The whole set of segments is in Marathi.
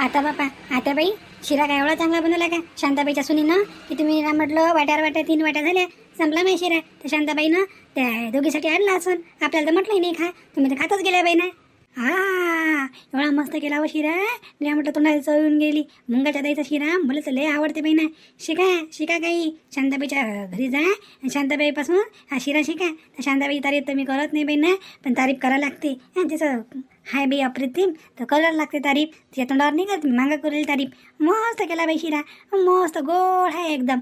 आता बापा आता बाई शिरा काय एवढा चांगला बनवला का शांताबाईच्या सुनीनं की तुम्ही म्हटलं वाट्यावर वाट्या तीन वाट्या झाल्या संपला नाही शिरा. तर शांताबाईनं त्या दोघीसाठी आणला असून. आपल्याला तर म्हटलंही नाही खा. तुम्ही तर खातच गेल्या बाई ना हा एवढा मस्त केला व शिरा. लय म्हटलं तोंडाला येऊन गेली. मुंगाच्या दाईचा शिरा मुलं तर लय आवडते बाई ना. शिका शिका काही. शांताबाईच्या घरी जा. आणि शांताबाईपासून हा शिरा शिका. तर शांताबाईची तारीफ तर मी करत नाही बाई ना पण तारीफ करायला लागते. हं, तिचं हाय बाई अप्रतिम. तर करायला लागते तारीफ. तिच्या तोंडावर नाही करत मागा करेल तारीफ. मस्त केला बाई शिरा. मस्त गोड आहे एकदम.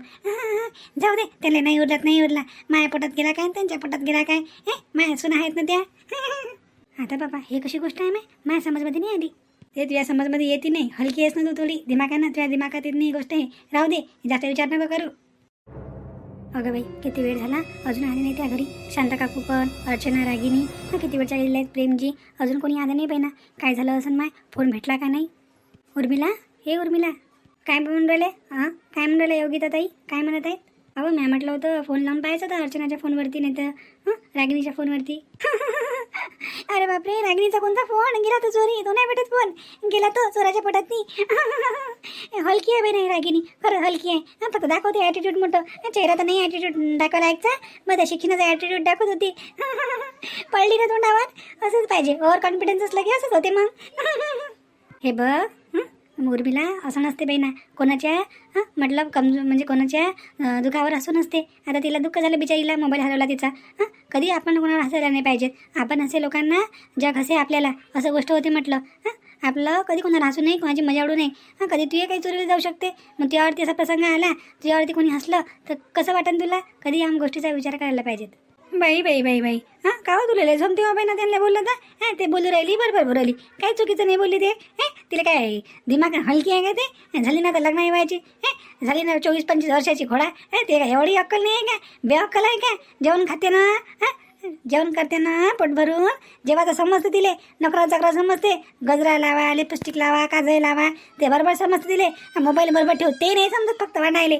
जाऊ दे त्याला नाही उरलात नाही उरला. माया पोटात गेला काय त्यांच्या पोटात गेला काय? हे माया सुना आहेत ना त्या? आता बाबा हे कशी गोष्ट आहे माय माझ्या समजमध्ये नाही आली. ते तुझ्या समजमध्ये येते नाही. हलकी आहेस ना तू थोडी. दिमागानं तुझ्या दिमागात येत नाही गोष्ट आहे. राहू दे जास्त विचार नका करू. अगं बाई किती वेळ झाला? अजून आले नाही त्या घरी. शांता काकू पण अर्चना रागिनी हा किती वेळच्या गेलेल्या आहेत प्रेमजी. अजून कोणी आलं नाही बाई ना काय झालं असं माय? फोन भेटला का नाही? उर्मिला? हे उर्मिला. काय म्हणून राहिले? हां काय म्हणून राहिले योगिता ताई? काय म्हणत आहेत? अहो मॅम म्हटलं होतं फोन लावून पाहायचं होतं अर्चनाच्या फोनवरती नाही तर हं, रागिनीच्या फोनवरती. अरे बापरे रागिणीचा कोणता फोन गेला तो चोरी तो नाही भेटत फोन गेला तो चोराच्या पोटात नाही हलकी आहे बाई नाही रागिणी. खरं हलकी आहे. फक्त दाखवते ॲटिट्यूड मोठं. चेहरा तर नाही ॲटिट्यूड दाखवायला ऐकचा मग त्या शिक्षणाचा ॲटिट्यूड दाखवत होती. पडली ना तोंडावर? असंच पाहिजे. ओव्हर कॉन्फिडन्स असलं की असंच होते मग. हे बघ हं, उर्मिला असं नसते बाई ना. कोणाच्या हं, म्हटलं कमजोर म्हणजे कोणाच्या दुखावर असू नसते. आता तिला दुःख झालं बिचारीला मोबाईल हरवला तिचा. हां? कधी आपण कोणाला हसायला नाही पाहिजेत आपण असे लोकांना जग हसे आपल्याला असं गोष्ट होते म्हटलं. हां? आपलं कधी कोणाला हसू नये कोणाची मजा उडू नये हां? कधी तुझे काही चोरीला जाऊ शकते. मग तुझ्यावरती असा प्रसंग आला तुझ्यावरती कोणी हसलं तर कसं वाटेल तुला? कधी या गोष्टीचा विचार करायला पाहिजेत. बाई बाई बाई बाई. हां? का हो तुला लय झोमते हो बाई ना त्यांना बोललं तर? हां? ते बोलू राहिली बरोबर बोलू राहिली. काही चुकीचं नाही बोलली ते? हे? तिला काय दिमाग हलकी आहे का ते? झाली ना तर लग्न आहे व्हायची हे? झाली ना चोवीस पंचवीस वर्षाची घोडा हे? ते काय एवढी अक्कल नाही आहे का? बेअक्कल आहे का? जेवण खाते ना हां? जेवण करते ना पोट भरून. जेव्हा तर समजते तिले नकरा चक्रा समजते. गजरा लावा लिपस्टिक लावा काजळ लावा ते बरोबर समजते तिले. मोबाईल बरोबर ठेव ते नाही समजत फक्त वाढायले.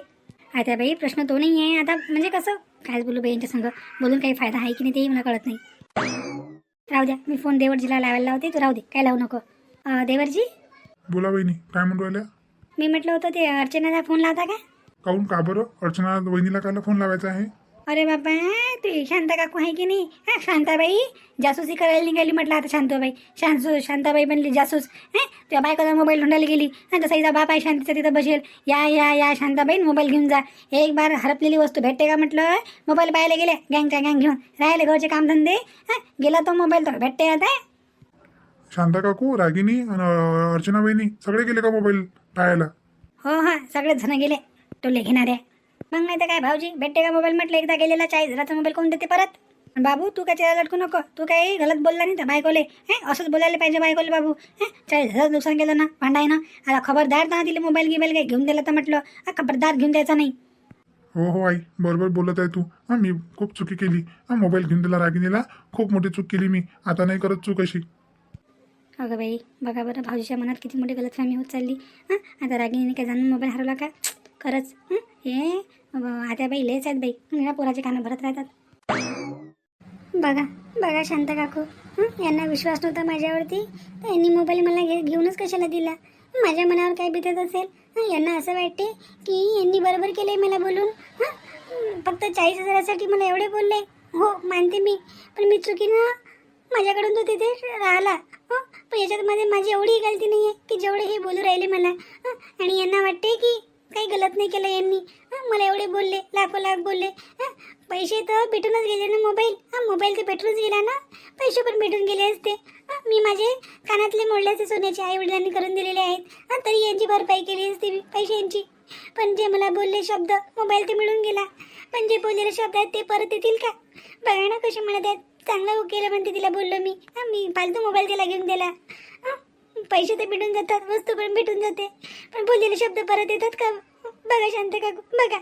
आता बाई प्रश्न तो नाही आहे आता म्हणजे कसं? काय बोलू बाई यांच्या संग? बोलून काही फायदा आहे की नाही तेही मला कळत नाही. राहू द्या मी फोन देवरजीला लावायला लावते. तू राहू दे काय लावू नको. देवरजी? बोला वहिनी काय म्हणून राहिल्या? मी म्हटलं होतं ते अर्चनाला फोन लावता का? काहून का बरं? अर्चना वहिनीला कायला फोन लावायचा आहे? अरे बाबा ते शांता काकू आहे की नाही? हा शांताबाई जासूसी करायला निघाली म्हटलं आता शांताबाई. शांतू शांताबाई बनली जासूस. हा त्या बायकोचा मोबाईल ढोंडायला गेली. हा तसा हिचा बाप आहे शांतीचा तिथं बसेल. या या या शांताबाई मोबाईल घेऊन जा. एक बार हरपलेली वस्तू भेटते का म्हटलं? मोबाईल पाहायला गेले गँगच्या गँग घेऊन. राहिले घरचे कामधंदे. हा गेला तो मोबाईल तर भेटते आता. शांता काकू रागिनी आणि अर्चना वहिनी सगळे गेले का मोबाईल पाहायला हो हा सगळेच जण गेले. टोले घेणारे मग नाही तर काय भाऊजी भेटते का मोबाईल म्हटलं एकदा गेलेला चाळीस हजाराचा मोबाईल कोण देते परत? आणि बाबू तू काय चेहरा लटकू नको तू काही गलत बोलला नाही तर बायकोले हे असंच बोलायला पाहिजे बायकोले बाबू हे चाळीस हजार नुकसान केलं ना भांडाय ना आता खबरदार ना तिला मोबाईल गिबाईल काही घेऊन दिला तर म्हटलं हा खबरदार घेऊन द्यायचा नाही. हो हो आई बरोबर बोलत आहे तू. हां मी खूप चुकी केली. हां मोबाईल घेऊन दिला रागिनीला खूप मोठी चूक केली मी. आता नाही करत चूक अशी. अगं बाई बघा बरं भाऊजीच्या मनात किती मोठी गलतफहमी होत चालली. हां? आता रागिनीने काय जाणून मोबाईल हरवला का? खरंच. हे? आता बाई लेच आहेत बाई. निळ्या पोराचे कानं भरत राहतात. बघा बघा शांत काकू. यांना विश्वास नव्हता माझ्यावरती. तर यांनी मोबाईल मला घे घेऊनच कशाला दिला? माझ्या मनावर काय बितत असेल? यांना असं वाटते की यांनी बरोबर केलंय मला बोलून. हां? फक्त चाळीस हजारासाठी मला एवढे बोलले. हो मानते मी. पण मी चुकीनं माझ्याकडून तो तिथे राहिला. हं? पण याच्यामध्ये माझी एवढी गलती नाही आहे की जेवढे हे बोलू राहिले मला. हं? आणि यांना वाटते की काही गलत नाही केलं यांनी. हं? मला एवढे बोलले लाखो लाख बोलले. हं? पैसे तर भेटूनच गेले ना मोबाईल. हा? मोबाईल तर भेटूनच गेला ना. पैसे पण भेटून गेले असते. मी माझे कानातले मोडल्याचे सोन्याचे आई वडिलांनी करून दिलेले आहेत. हां? तरी यांची भरपाई केली असते मी पैशांची. पण जे मला बोलले शब्द मोबाईल ते मिळून गेला. पण जे बोललेले शब्द आहेत ते परत येतील का? बघा ना कसे म्हणत आहेत? चांगलं केलं म्हणते तिला बोललो मी. हा मी फालतू मोबाईल तिला घेऊन दिला पैसे तर भेटून जातात वस्तू पण भेटून जाते. पण बोललेले शब्द परत येतात का? बघा शांत काकू बघा.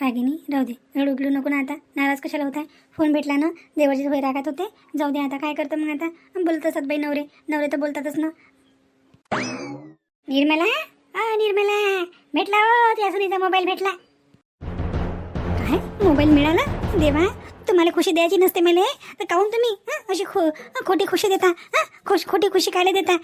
रागिनी राहू दे. रडू गिडू नको ना आता. नाराज कशाला होत आहे? फोन भेटला ना? देवाची भय रागात होते. जाऊ दे आता काय करतं मग आता? बोलत असतात बाई नवरे. नवरे तर बोलतातच ना. निर्मला? हा निर्मला. भेटला हो त्या सुनीचा मोबाईल भेटला. काय? मोबाईल मिळाला? देवा? मला खुशी द्यायची नसते मला. तर काहून तुम्ही अशी खो खोटी खुशी देता हां? खुश खोटी खुशी कायला देता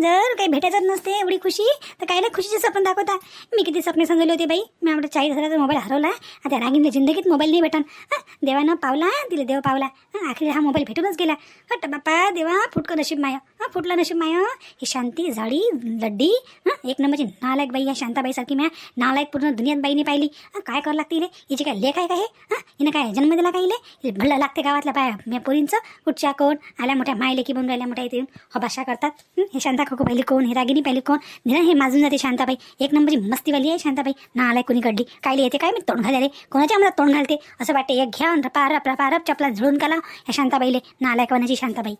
जर काही भेटायचं नसते एवढी खुशी तर कायला खुशीचे स्वप्न दाखवता? मी किती सपने समजले होते बाई. मी आपला चाळीस हजाराचा मोबाईल हरवला आता रागीने जिंदगीत मोबाईल नाही भेटन. हं? देवानं पावला तिला देव पावला. आखरी हा मोबाईल भेटूनच गेला. हट बापा देवा फुटकं नशीब माय फुटलं नशीब माय ही? शांती झाडी लड्डी हां? एक नंबरची नालायक बाई या शांताबाईसारखी म्या नालायक पूर्ण दुनियात बाईने पाहिली. काय करावं लागते रे हिची काय लेख आहे? का हे? हां हिनं काय जन्म दिला का भल्ला लागते गावातल्या बाया. म्या पोरींचं कुठच्या कोण? आल्या मोठ्या माय लेकी बनून राहिल्या मोठ्या इथे येऊन भाषा करतात. हं, शांता खोको पाहिली कोण? हे रागिनी पाहिली कोण? निरा हे माजून जाते शांताबाई. एक नंबरची मस्तीवाली आहे शांताबाई. नालायक कोणी कडली कायली येते काय मी तोंड घाले रे कोणाच्या मला तोंड घालते? असं वाटते एक घ्या रपा रप रपा रप चपला झळून काला. ह्या शांताबाईले. नालायकवानाची शांताबाई.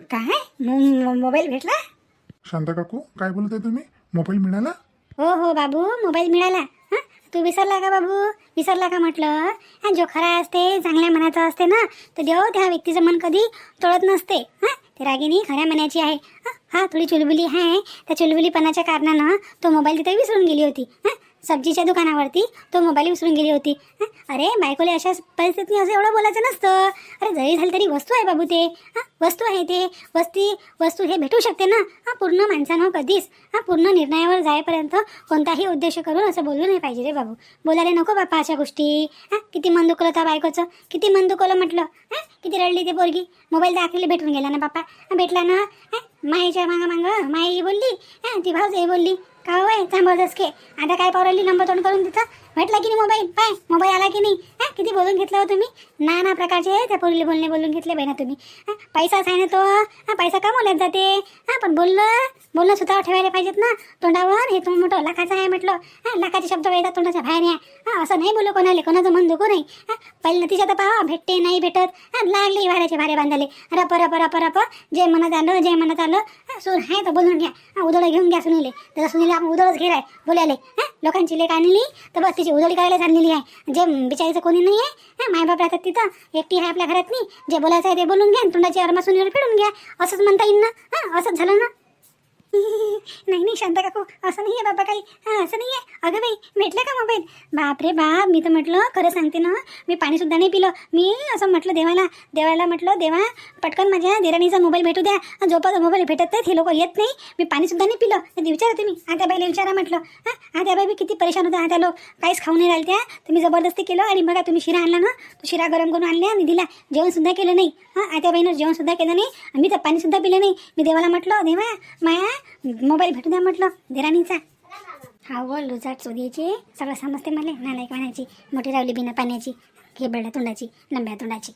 काय? मो- मो- मोबाईल भेटला? शांता काकू काय बोलत आहे तुम्ही? मोबाईल मिळाला? हो हो बाबू मोबाईल मिळाला? तू विसरला का बाबू? विसरला का म्हटलं? आणि जो खरा असते चांगल्या मनाचा असते ना तर देव त्या व्यक्तीचं मन कधी तोडत नसते. हां ते रागिनी खऱ्या मनाची आहे. हं? हा थोडी चुलबुली आहे. त्या चुलबुलीपणाच्या कारणानं तो मोबाईल तिथे विसरून गेली होती. हां सब्जीच्या दुकानावरती तो मोबाईल विसरून गेली होती. अरे बायकोले अशा परिस्थितीत असं एवढं बोलायचं नसतं. अरे जरी झालं तरी वस्तू आहे बाबू ते. हां? वस्तू आहे ते. वस्ती वस्तू हे भेटू शकते ना? हां पूर्ण माणसानं कधीच हां पूर्ण निर्णयावर जाईपर्यंत कोणताही उद्देश करून असं बोलू नाही पाहिजे रे बाबू. बोलायला नको बापा अशा गोष्टी. हां? किती मन दुखलं त्या बायकोचं. किती मन दुखवलं म्हटलं. हां? किती रडली ते पोरगी. मोबाईल दाखवले भेटून गेला ना बापा. भेटला ना. मायेच्या माईच्या मागं मागं माई बोलली हा ती भाऊजाई बोलली का होय थांबवतच के? आता काय पावरली नंबर तोंड करून तिथं भेटला की नाही मोबाईल पाय मोबाईल आला की नाही? हा किती बोलून घेतलं हो तुम्ही? नाना प्रकारचे त्या पोरीले बोलणे बोलून घेतले बाई ना तुम्ही. हा पैसाच आहे ना तो हा पैसा कमवल्यात जाते. हा पण बोललं बोलणं सुद्धा ठेवायला पाहिजेत ना. तोंडावर हे तुम्ही मोठं लाखाचं आहे म्हटलं. हा लाखाचे शब्द येतात तोंडाच्या बाहेर या. हा असं नाही बोलू कोणाले कोणाचं मन दुखू नाही हा पहिले तिच्या तर पाहा भेटते नाही भेटत. हा लागले वाऱ्याचे भारे बांधले रप रप रप रप. जे मनात आलं जे मनात आलं हा सूर आहे तर बोलून घ्या. उदळ घेऊन घ्या सुनीले. तर सुनीले आपण उदळच घेराय बोलायले हा लोकांची लेख आणली तर बस तिची उधळी करायला आणलेली आहे. जे बिचारीचं कोणी नाही आहे हा मायबाप राहतात तिथं. एकटी आहे आपल्या घरात नाही जे बोलायचं आहे ते बोलून घ्या तोंडाची अरमा सुनीवर फिरून घ्या. असंच म्हणता येईल ना? हा असंच झालं ना? नाही नाही शांता काकू असं नाही आहे बाबा काही. हां असं नाही आहे अगं बाई भेटलं का मोबाईल बापरे बाप मी तर म्हटलं खरं सांगते ना मी पाणीसुद्धा नाही पिलं. मी असं म्हटलं देवाला देवाला म्हटलं देवा पटकन माझ्या देराणीचा मोबाईल भेटू द्या. जोपर्यंत मोबाईल भेटत हे लोक येत नाही. मी पाणीसुद्धा नाही पिलं. ते विचारा तुम्ही. आता बाईला विचारा म्हटलं. हां आता बाई मी किती परेशान होत्या. आता लोक काहीच खाऊ नाही राहिले त्या तुम्ही जबरदस्ती केलं आणि बघा तुम्ही शिरा आणला ना तो शिरा गरम करून आणल्या आणि दिला. जेवणसुद्धा केलं नाही. हां आता बाईनं जेवणसुद्धा केलं नाही. मी तर पाणीसुद्धा पिलं नाही. मी देवाला म्हटलं देवा माया मोबाईल भेटू द्या म्हटलं देराणीचा. हा व लुजाट चोदीची सगळं समजते मला. नालायक म्हणायची मोठी रावली बिना पाण्याची खेबड्या तोंडाची लंब्या तोंडाची.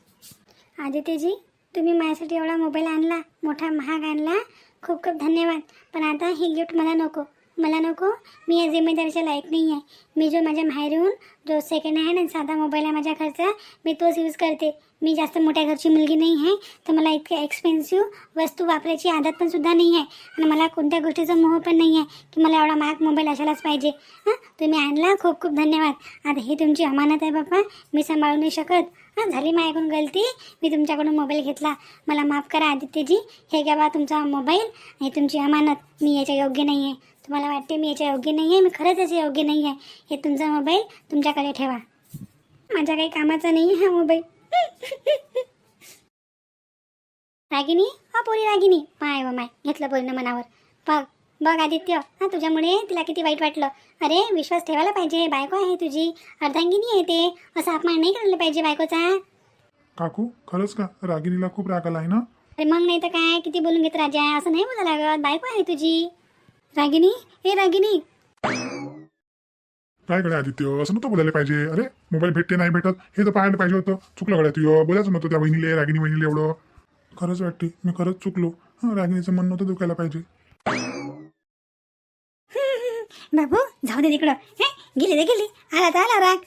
आदित्यजी तुम्ही माझ्यासाठी एवढा मोबाईल आणला मोठा महाग आणला. खूप खूप धन्यवाद. पण आता ही गिफ्ट मला नको. मला नको. मी या जिम्मेदारीच्या लायक नाही आहे. मी जो माझ्या माहेरून जो सेकंड हँड आणि साधा मोबाईल आहे माझ्या घरचा मी तोच यूज करते. मी जास्त मोठ्या घरची मुलगी नाही आहे तर मला इतक्या एक्सपेन्सिव्ह वस्तू वापरायची आदत पण सुद्धा नाही आहे. आणि मला कोणत्या गोष्टीचा मोह पण नाही आहे की मला एवढा महाग मोबाईल असायलाच पाहिजे. हां? तुम्ही आणला? खूप खूप धन्यवाद. आता ही तुमची अमानत आहे बाबा मी सांभाळू नाही शकत. हां? झाली माझ्याकडून गलती. मी तुमच्याकडून मोबाईल घेतला. मला माफ करा आदित्यजी. हे घ्या बा तुमचा मोबाईल हे तुमची अमानत. मी याच्या योग्य नाही आहे. तुम्हाला वाटते मी याच्या योग्य नाही आहे? मी खरंच याच्या योग्य नाही आहे. हे तुमचा मोबाईल तुमच्याकडे ठेवा. माझ्या काही कामाचा नाही आहे हा मोबाईल रागिनी? हा पोरी रागिनी. माय व माय घेतलं पोरीनं मनावर. बघ बघ आदित्य. हा तुझ्यामुळे तिला किती वाईट वाटलं. अरे विश्वास ठेवायला पाहिजे. बायको आहे तुझी. अर्धांगिनी आहे ते. असं अपमान नाही करायला पाहिजे बायकोचा. काकू खरंच का? रागिनीला खूप राग आला आहे ना? अरे मग नाही तर काय? किती बोलून घेत राजा? असं नाही बोला लागत. बायको आहे तुझी. रागिनी? हे रागिनी. काय गड्या आदित्य असं नव्हतं बोलायला पाहिजे. अरे मोबाईल भेटते नाही भेटत हे तर पाहायला पाहिजे होतं. चुकलं गड्या तुझं बोलायचं नव्हतं त्या बहिणीले रागिनी बहिणीले एवढं. खरंच वाटते मी खरंच चुकलो. हां रागिनीचं मन नव्हतं दुखायला पाहिजे. बाबू जाऊ दे तिकडं हे गेली रे गेली. आला तर आला राग.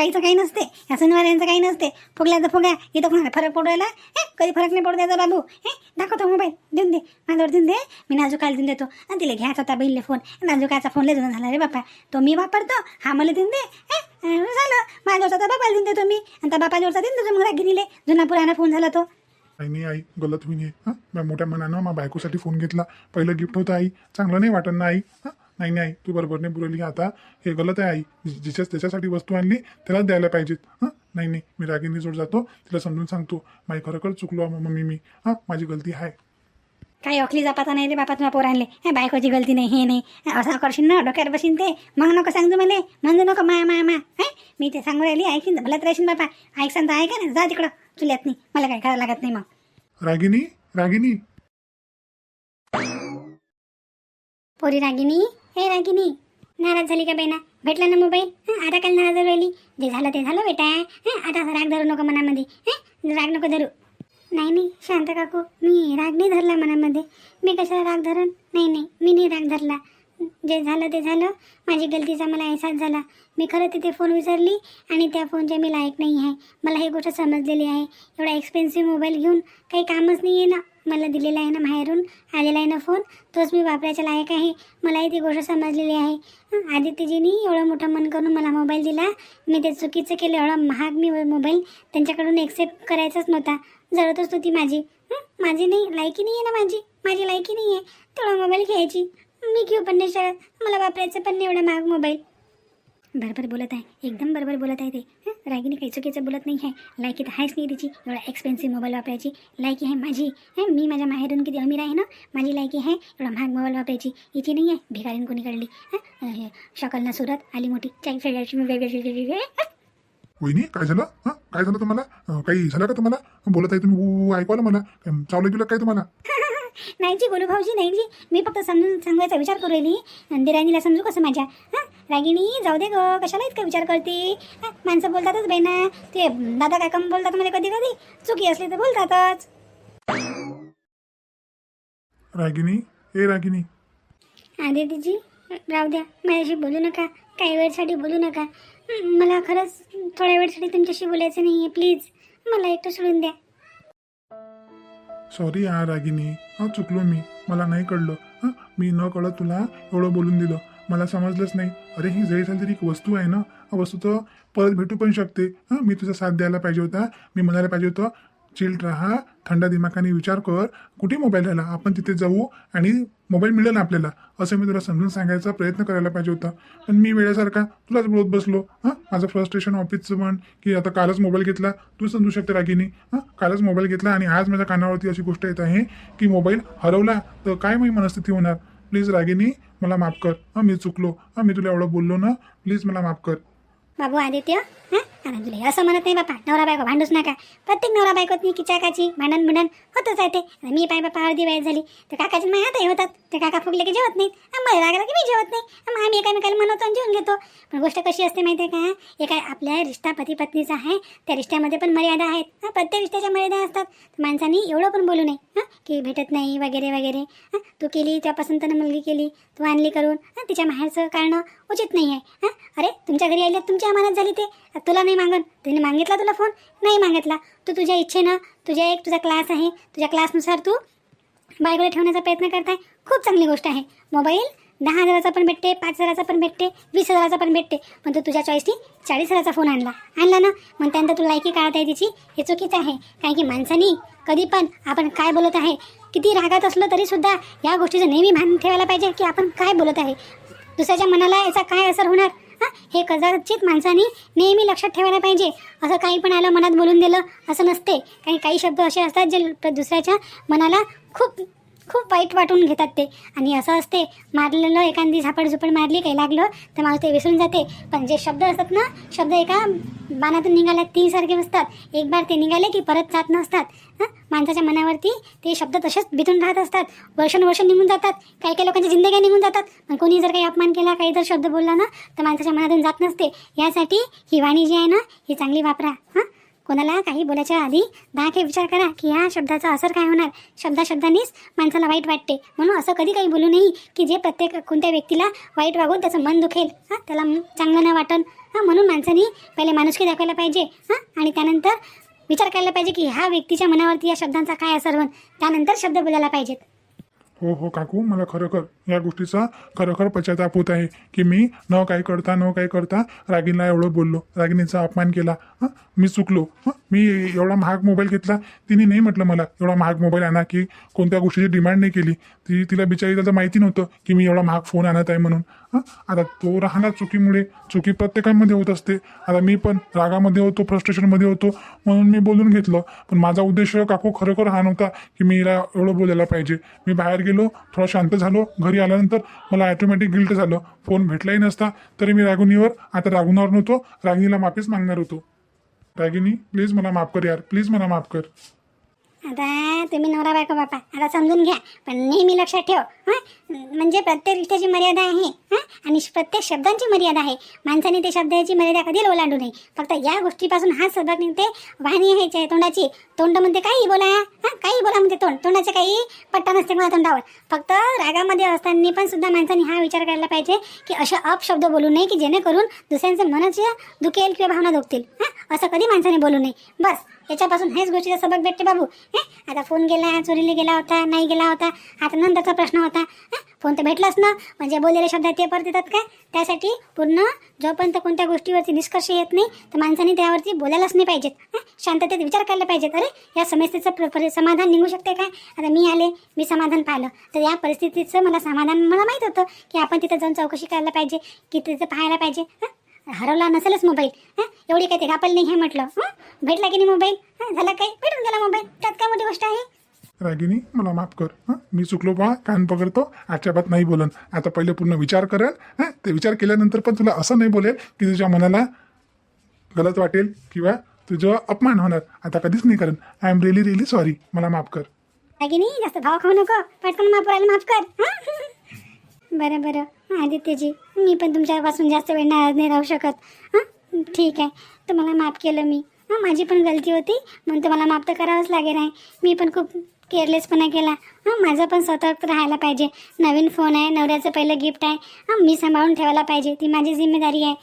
बाईचं काही नसते या सणवाऱ्यांचं काही नसते. फुगल्या तर फुग्या इथं कोणाला फरक पडू राहिला? हे कधी फरक नाही पडू द्यायचा बाबू. हे दाखवतो मोबाईल देऊन दे. माझ्यावर देऊन दे. मी नाजूकाला देऊन देतो. आणि तिला घ्यायचा होता बहिणीला फोन. नाजूकाचा फोन लय जुना झाला रे बापा. तो मी वापरतो हा मला देऊन दे. हे झालं. माझ्यावरचा तर बापाला देऊन देतो मी. आणि त्या बापाच्यावरचा देऊन देतो मग रागिनीले जुना पुराणा फोन झाला तो. आई नाही आई गलत होईन हे? हां मोठ्या मनानं मा बायकोसाठी फोन घेतला. पहिलं गिफ्ट होतं आई. चांगलं नाही वाटत ना आई. हां? नाही नाही तू बरोबर नाही बोलली. आता हे गलत आहे आई. जिच्या त्याच्यासाठी वस्तू आणली त्यालाच द्यायला पाहिजेत. हां? नाही नाही मी रागिनी जोड जातो तिला समजून सांगतो. माझी खरोखर चुकलो मम्मी मी. हां? माझी गलती आहे काही अखली जापाचा नाही रे बापा तुम्हाला पोर आणले. हे बायकोची गलती नाही हे नाही. असं करशील ना डोक्यात बसीन ते. मग नको सांगतो मला. म्हणू नको मा मा मा हे? मी ते सांगू राहिली ऐकीन भलत राहशील बापा. ऐकसान तर ऐका ना जा तिकडं चुल्यात नाही मला काय करायला लागत नाही मग. रागिनी? रागिनी? पोरी रागिनी? हे रागिनी नाराज झाली का बेना? भेटला ना मोबाईल? हां आता काल नाराज राहिली जे झालं ते झालं बेटा. हां आता राग धरू नको मनामध्ये. राग नको धरू. नाही नाही शांत काकू. मी राग नाही धरला मनामध्ये. मी कशाला राग धरण नाही नाही मी नाही राग धरला. जे झालं ते झालं. माझी गलतीचा मला अहसास झाला. मी खरं तिथे फोन विसरली आणि त्या फोनचे मी लायक नाही आहे. मला ही गोष्ट समजलेली आहे. एवढा एक्सपेन्सिव्ह मोबाईल घेऊन काही कामच नाही आहे ना. मला दिलेला आहे ना बाहेरून आलेला आहे ना फोन तोच मी वापरायच्या लायक आहे. मलाही ती गोष्ट समजलेली आहे. आदित्यजीनी एवढं मोठं मन करून मला मोबाईल दिला. मी ते चुकीचं केलं एवढा महाग मी मोबाईल त्यांच्याकडून एक्सेप्ट करायचाच नव्हता. जळतच होती माझी. माझी नाही लायकी नाही आहे ना माझी. माझी लायकी नाही आहे तेवढा मोबाईल घ्यायची. मी घेऊ पण नाही शकत. मला वापरायचं पण नाही एवढा महाग मोबाईल बरोबर बोलत आहे. एकदम बरोबर बोलत आहे ते. रागिनी काही चुकीचं बोलत नाही आहे. लायकी तर आहेच नाही तिची. एवढा एक्सपेन्सिव्ह मोबाईल वापरायची. लायकी आहे माझी. हं, मी माझ्या माहेरून किती अमीर आहे ना? माझी लायकी आहे. एवढा महाग मोबाईल वापरायची. हिची नाही आहे. भिकारीन कोणी काढली. हं, शकल ना सुरत आली मोठी. चाई फेडायची. वेगवेगळे वहिनी काय झालं? हां? काय झालं तुम्हाला? काही झालं का तुम्हाला? बोलत आहे तुम्ही. ऊ, ऊ, ऐकू आलं मला चावलं गेलं काय तुम्हाला? नाही जी बोलू भाऊजी नाही जी मी फक्त समजून सांगायचा विचार करू राहिली. दिराणीला समजू कसं माझ्या? हां? रागिणी जाऊ दे ग कशाला इतका विचार करते? हं, माणसं बोलतातच ना ते दादा काय कम बोलतात मला कधी कधी. चुकी असली तर बोलतातच. रागिनी ए रागिनी आदितीजी राहू द्या. माझ्याशी बोलू नका. काही वेळसाठी बोलू नका. हं, मला खरंच थोड्या वेळसाठी तुमच्याशी बोलायचं नाही आहे प्लीज. मला एकटं सोडून द्या. सॉरी यार रागिनी हां चुकलो मी. मला नाही कळलं. हां मी न कळत तुला एवढं बोलून दिलं. मला समजलंच नाही. अरे ही जरी झाली तरी एक वस्तू आहे ना? वस्तू तर परत भेटू पण शकते. हां मी तुझा साथ द्यायला पाहिजे होता. मी म्हणायला पाहिजे होतं चिल्ड राहा थंड दिमाखाने विचार कर. कुठे मोबाईल राहिला आपण तिथे जाऊ आणि मोबाईल मिळेल आपल्याला. असं मी तुला समजून सांगायचा प्रयत्न करायला पाहिजे होता. पण मी वेळेसारखा तुलाच बोलत बसलो. हां माझं फ्रस्ट्रेशन ऑफिसचं म्हण की आता कालच मोबाईल घेतला. तू समजू शकते रागिनी. हां कालच मोबाईल घेतला आणि आज माझ्या कानावरती अशी गोष्ट येत आहे की मोबाईल हरवला. तर काय माझी मनस्थिती होणार? प्लीज रागिनी मला माफ कर. मी चुकलो. हां मी तुला एवढं बोललो ना प्लीज मला माफ कर. बाबू आदित्य? हां? तुला असं म्हणत नाही बापा नवरा बायको भांडूच नका प्रत्येक नवरा बायकोत की किचाकाची भांडण भांडण होतच आहे ते आणि मी पाय बापा अर्धी वेळ झाली तर काकाची माझ्या हातही होतात ते काका फुगले की जेवत नाहीत आणि मला लागला की मी जेवत नाही मग आम्ही एकामेकाला म्हणतो आणि जेवून घेतो पण गोष्ट कशी असते माहिती आहे का एका आपल्या रिश्ता पती पत्नीचा आहे त्या रिश्त्यामध्ये पण मर्यादा आहेत हां प्रत्येक रिश्त्याच्या मर्यादा असतात तर माणसाने एवढं पण बोलू नये हां की भेटत नाही वगैरे वगैरे हां तू केली त्या पसंतीनं मुलगी केली तू आणली करून हां तिच्या माहेरचं काढणं उचित नाही आहे हां अरे तुमच्या घरी आले तुमची अमानत झाली ते तुला नाही मागन तिने मागितला तुला फोन नाही मागितला. तू तुझ्या इच्छेनं तुझ्या एक तुझा क्लास आहे. तुझ्या क्लासनुसार तू बायकोला ठेवण्याचा प्रयत्न करताय. खूप चांगली गोष्ट आहे. मोबाईल दहा हजाराचा पण भेटते पाच हजाराचा पण भेटते वीस हजाराचा पण भेटते. पण तू तुझ्या चॉईसनी चाळीस हजाराचा फोन आणला. आणला ना? मग त्यानंतर तुला लायकी काढत आहे तिची. हे चुकीचं आहे. कारण की माणसानी कधी पण आपण काय बोलत आहे किती रागात असलो तरीसुद्धा या गोष्टीचं नेहमी भान ठेवायला पाहिजे की आपण काय बोलत आहे. दुसऱ्याच्या मनाला याचा काय असर होणार? हां हे कदाचित माणसाने नेहमी लक्षात ठेवायला पाहिजे. असं काही पण आलं मनात बोलून दिलं असं नसते. काही काही शब्द असे असतात जे दुसऱ्याच्या मनाला खूप खूप वाईट वाटून घेतात ते. आणि असं असते मारलेलं एखादी झापड झुपड मारली काही लागलं तर माणूस ते विसरून जाते. पण जे शब्द असतात ना शब्द एका बाणातून निघाल्या ती सारखे नसतात एक बार ते निघाले की परत जात नसतात. हां? माणसाच्या मनावरती ते शब्द तसेच बिथून राहत असतात. वर्षानुवर्ष निघून जातात. काही काही लोकांच्या जिंदग्या निघून जातात. पण कोणी जर काही अपमान केला काही जर शब्द बोलला ना तर माणसाच्या मनातून जात नसते. यासाठी ही वाणी जी आहे ना ही चांगली वापरा. हां? कोणाला काही बोलायच्या आधी दहा काही विचार करा की ह्या शब्दाचा असर काय होणार? शब्दाशब्दांनीच माणसाला वाईट वाटते. म्हणून असं कधी काही बोलू नये की जे प्रत्येक कोणत्या व्यक्तीला वाईट वागून त्याचं मन दुखेल. हां त्याला चांगलं नाही वाटन. हां म्हणून माणसांनी पहिले माणुसकी दाखवायला पाहिजे. हां आणि त्यानंतर विचार करायला पाहिजे की ह्या व्यक्तीच्या मनावरती या शब्दांचा काय असर होईल त्यानंतर शब्द बोलायला पाहिजेत. हो हो काकू मला खरोखर या गोष्टीचा खरोखर पश्चाताप होत आहे की मी न काही करता न काही करता रागिणीला एवढं बोललो. रागिनीचा अपमान केला. हं? मी चुकलो. हं? मी एवढा महाग मोबाईल घेतला. तिने नाही म्हटलं मला एवढा महाग मोबाईल आणा की कोणत्या गोष्टीची डिमांड नाही केली. ती तिला बिचारी त्याचं माहिती नव्हतं की मी एवढा महाग फोन आणत आहे म्हणून. हं? आता तो राहणार चुकीमुळे चुकी प्रत्येकामध्ये होत असते. आता मी पण रागामध्ये होतो फ्रस्ट्रेशनमध्ये होतो म्हणून मी बोलून घेतलं. पण माझा उद्देश काकू खरोखर हा नव्हता की मी हिला एवढं बोलायला पाहिजे. मी बाहेर गेलो थोडा शांत झालो. घरी आल्यानंतर मला ॲटोमॅटिक गिल्ट झालं. फोन भेटलाही नसता. तरी मी रागुनीवर आता रागवणार नव्हतो. रागिनीला माफीच मागणार होतो. रागिनी प्लीज मला माफ कर यार. प्लीज मला माफ कर. आता तुम्ही नवरा बायको बापा आता समजून घ्या. पण नेहमी लक्षात ठेव हां? म्हणजे प्रत्येक रिश्त्याची मर्यादा आहे हां? आणि प्रत्येक शब्दांची मर्यादा आहे. माणसाने ते शब्दाची मर्यादा कधी ओलांडू नये. फक्त या गोष्टीपासून हा सबक निघते वाहनी आहे तोंडाची. तोंड म्हणते काही बोला हां? काही बोला म्हणते तोंड. तोंडाचे काही पट्टा नसते मला तोंडावर. फक्त रागामध्ये असताना पण सुद्धा माणसाने हा विचार करायला पाहिजे की अशा अपशब्द बोलू नये की जेणेकरून दुसऱ्यांचं मनच दुखेल किंवा भावना दुखतील हां? असं कधी माणसाने बोलू नये. बस याच्यापासून हेच गोष्टीचा सबक भेटते बाबू. हे? आता फोन गेला चोरीला गेला होता नाही गेला होता आता नंतरचा प्रश्न होता. फोन तर भेटलाच ना. म्हणजे बोललेले शब्द ते परत येतात काय? त्यासाठी पूर्ण जोपर्यंत कोणत्या गोष्टीवरती निष्कर्ष येत नाही तर माणसाने त्यावरती बोलायलाच नाही पाहिजेत. शांततेत विचार करायला पाहिजेत. अरे या समस्येचं प्र- समाधान निघू शकते काय? आता मी आले मी समाधान पाहिलं. तर या परिस्थितीचं मला समाधान मला माहीत होतं की आपण तिथं जाऊन चौकशी करायला पाहिजे की तिथं पाहायला पाहिजे. हरवला नसेलच मोबाईल हं? एवढी काही ते गापल नाही हे म्हटलं हं? भेटला की नाही मोबाईल हं? झाला काही भेटून गेला मोबाईल त्यात काय मोठी गोष्ट आहे रागिनी मला माफ कर हं? मी चुकलो बा कान पकडतो आजच्या बात नाही बोलन आता पहिले पूर्ण विचार करेल हं? ते विचार केल्यानंतर पण तुला असं नाही बोलेल की तुझ्या मनाला गलत वाटेल किंवा तुझं अपमान होणार आता कधीच नाही करेन I am really really sorry मला माफ कर नाही जास्त भाव खाऊ नको पटकन महापुराला माफ कर हं? बरं बरं. आदित्यजी मी पण तुमच्यापासून जास्त वेळ नाराज नाही राहू शकत. हां? ठीक आहे. तुम्हाला माफ केलं मी. हां माझी पण गलती होती. म्हणून तुम्हाला माफ तर करावंच लागेल आहे. मी पण खूप केअरलेसपणा केला. हां माझं पण सतर्क राहायला पाहिजे. नवीन फोन आहे नवऱ्याचं पहिलं गिफ्ट आहे. हां मी सांभाळून ठेवायला पाहिजे. ती माझी जिम्मेदारी आहे.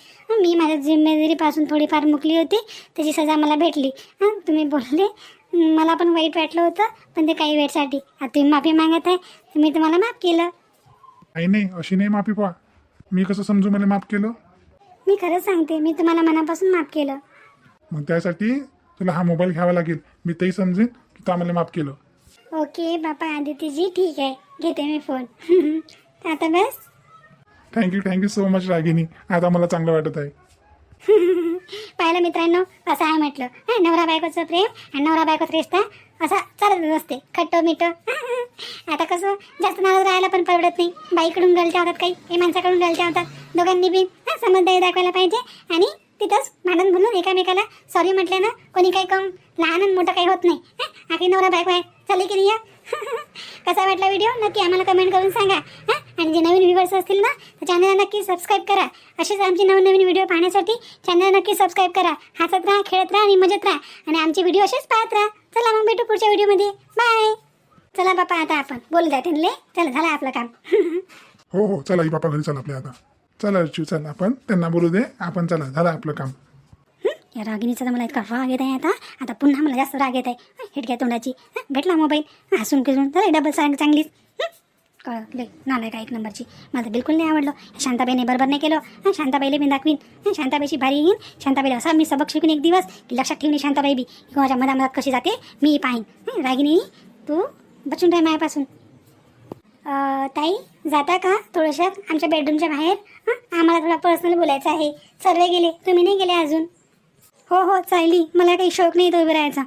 मी माझ्या जिम्मेदारीपासून थोडीफार मुकली होती. त्याची सजा मला भेटली. हां तुम्ही बोलले. मला पण वाईट वाटलं होतं पण ते काही वेळसाठी. आता तुम्ही माफी मागत आहे. तर मी तुम्हाला माफ केलं. नाही नाही अशी नाही माफी पा. मी कसं समजू मला माफ केलं? मी खरंच सांगते मी तुम्हाला मनापासून माफ केलं. मग त्यासाठी तुला हा मोबाईल घ्यावा लागेल. मी तेही समजेन की तू आम्हाला माफ केलं. ओके बापा आदित्यजी ठीक आहे. घेते मी फोन आता बस. Thank you thank you so much Ragini. आता मला चांगलं वाटत आहे. पाहिलं मित्रांनो असं आहे म्हटलं. हं, नवरा बायकोचं प्रेम आणि नवरा बायकोचा रिश्ता असा चालत असते खट्टो मिठो. आता कसं जास्त नाराज राहायला पण परवडत नाही. बाईकडून गलत्या होतात काही हे माणसाकडून गलत्या होतात दोघांनी बी समजदारी दाखवायला पाहिजे. आणि तिथंच भांडण बोलून एकामेकाला सॉरी म्हटल्यानं ना कोणी काही कम लहान आणि मोठं काही होत नाही. आखरी नवरा बायको आहे. चालली की नाही या? कसा वाटला व्हिडिओ नक्की आम्हाला कमेंट करून सांगा. हं? आणि जे नवीन व्ह्युअर्स असतील ना तर चॅनलला नक्की सबस्क्राईब करा. असेच आमचे नवनवीन व्हिडिओ पाहण्यासाठी चॅनल नक्की सबस्क्राईब करा. हसत राहा खेळत राहा आणि मजेत राहा. आणि आमचे व्हिडिओ असेच पाहत राहा. चला मग भेटू पुढच्या व्हिडिओमध्ये. बाय चला बापा आता आपण. बोलू द्या त्यांना चला झालं आपलं काम. हो हो. चला आई बापा घरी चला आपल्या आता. चला अर्चू चला आपण. त्यांना बोलू दे. आपण चला झालं आपलं काम. या रागिणीचा तर मला इतका राग येत आहे आता. आता पुन्हा मला जास्त राग येत आहे. हिडक्या तोंडाची. भेटला मोबाईल. हसून खिसून तर डबल सांग चांगलीच. कळलं. नालाय का एक नंबरची. मला बिलकुल नाही आवडलं. शांताबाईने बरोबर नाही केलं. हां शांताबाईला मी. दाखवीन हं, शांताबाईची भारी येईन. शांताबाईला असा मी सबक शिकून एक दिवस की लक्षात ठेवणे शांताबाई बी. की माझ्या मधामधात कशी जाते मी पाहीन. रागिनी तू बचून राह मायापासून. ताई जाता का थोड्याशात आमच्या बेडरूमच्या बाहेर. हां आम्हाला थोडा पर्सनल बोलायचं आहे. सर्व गेले. तुम्ही नाही गेले अजून? हो हो चालली. मला काही शौक नाही तो उभं राहायचा.